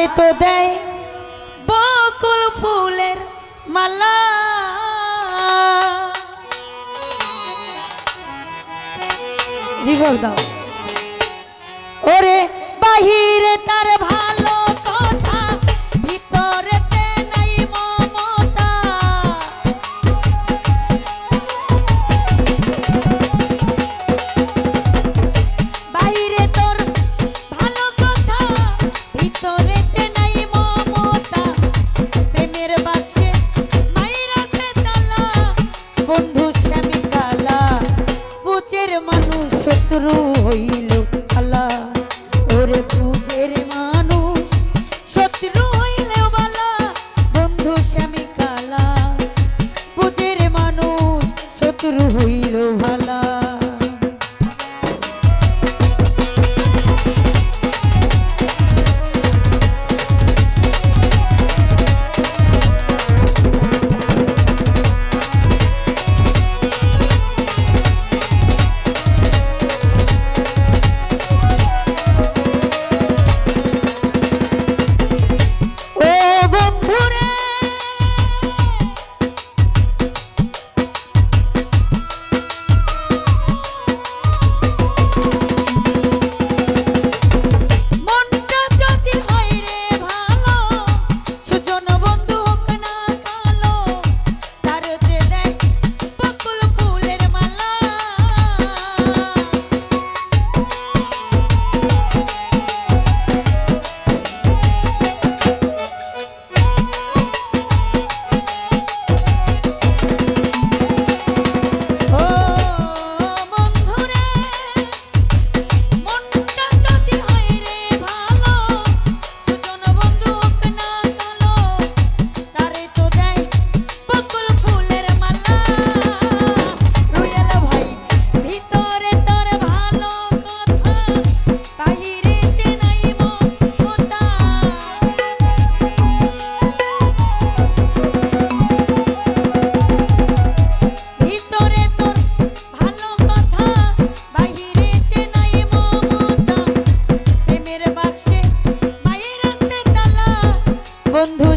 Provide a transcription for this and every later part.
আমারে তো দেয় বকুল ফুলের মালা। রিভার দাও। ওরে বাহিরে তার বন্ধু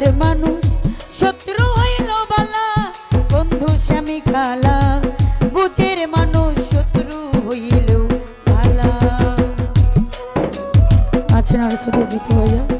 যাবেতে মানুষ, শত্রু হইল বালা, বন্ধু স্বামী খালা, বুঝের মানুষ, শত্রু হইল ভালা আছেন আর শুধু জিতু ভাইয়া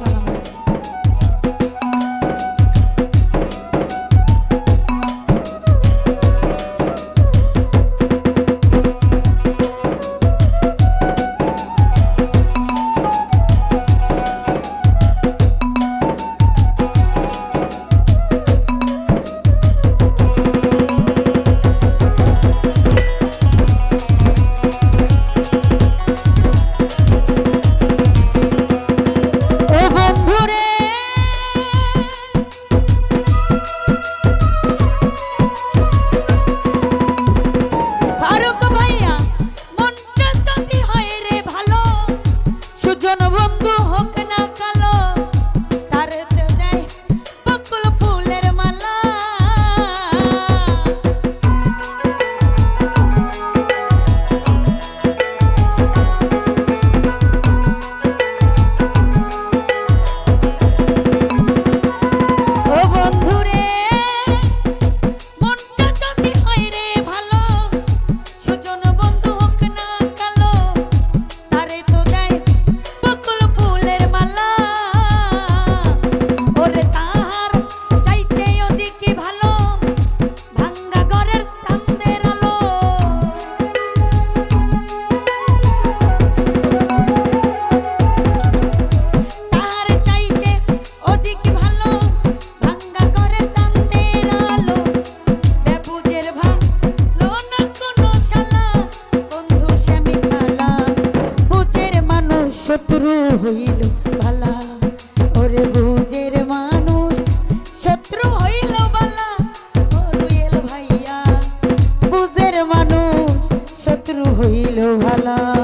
ছিল ভালা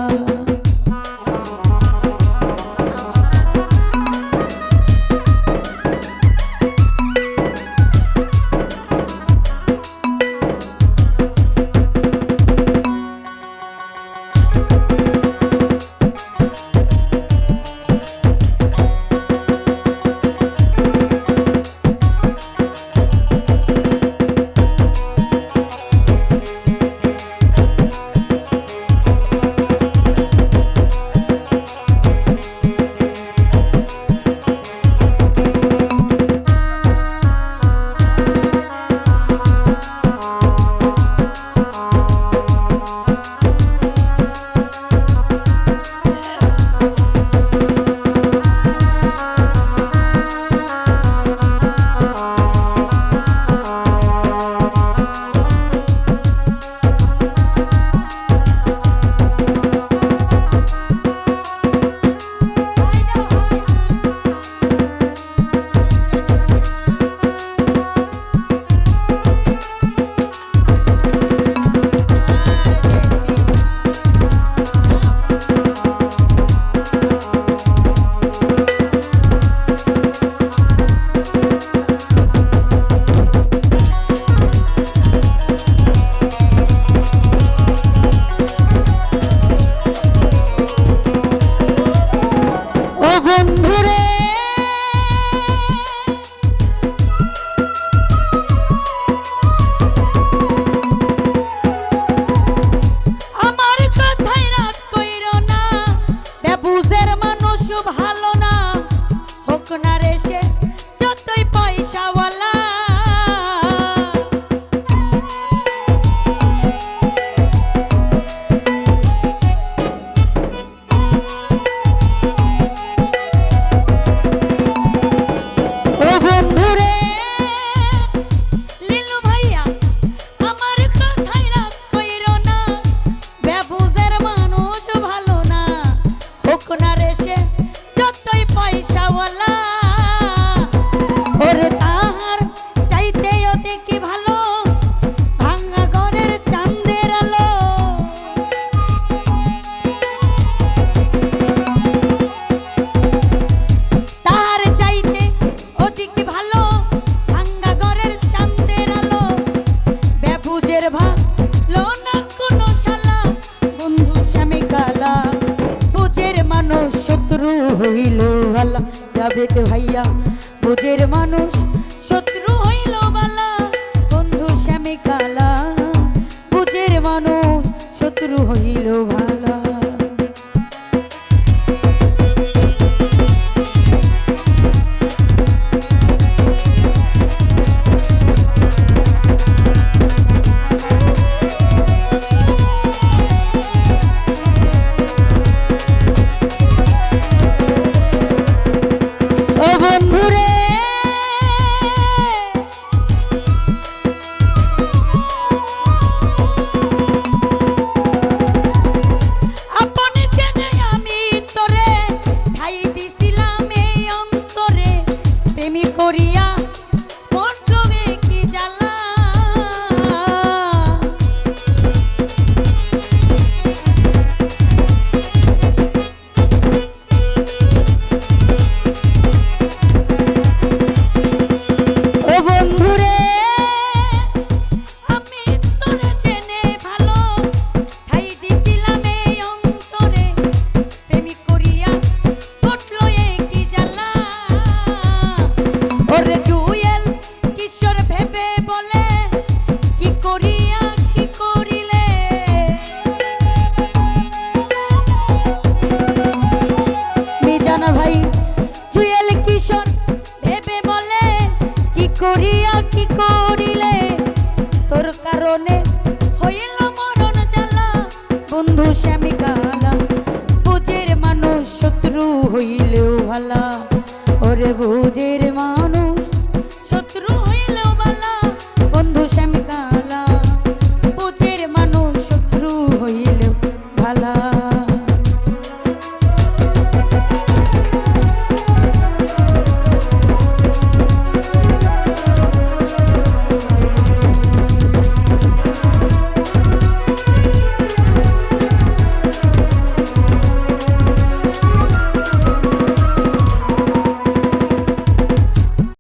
শত্রু হইল বালা। যাবে কে ভাইয়া? বুঝের মানুষ, শত্রু হইল বালা। বন্ধু শ্যামী কালা। বুঝের মানুষ, শত্রু হইল ভালা করিয়া কি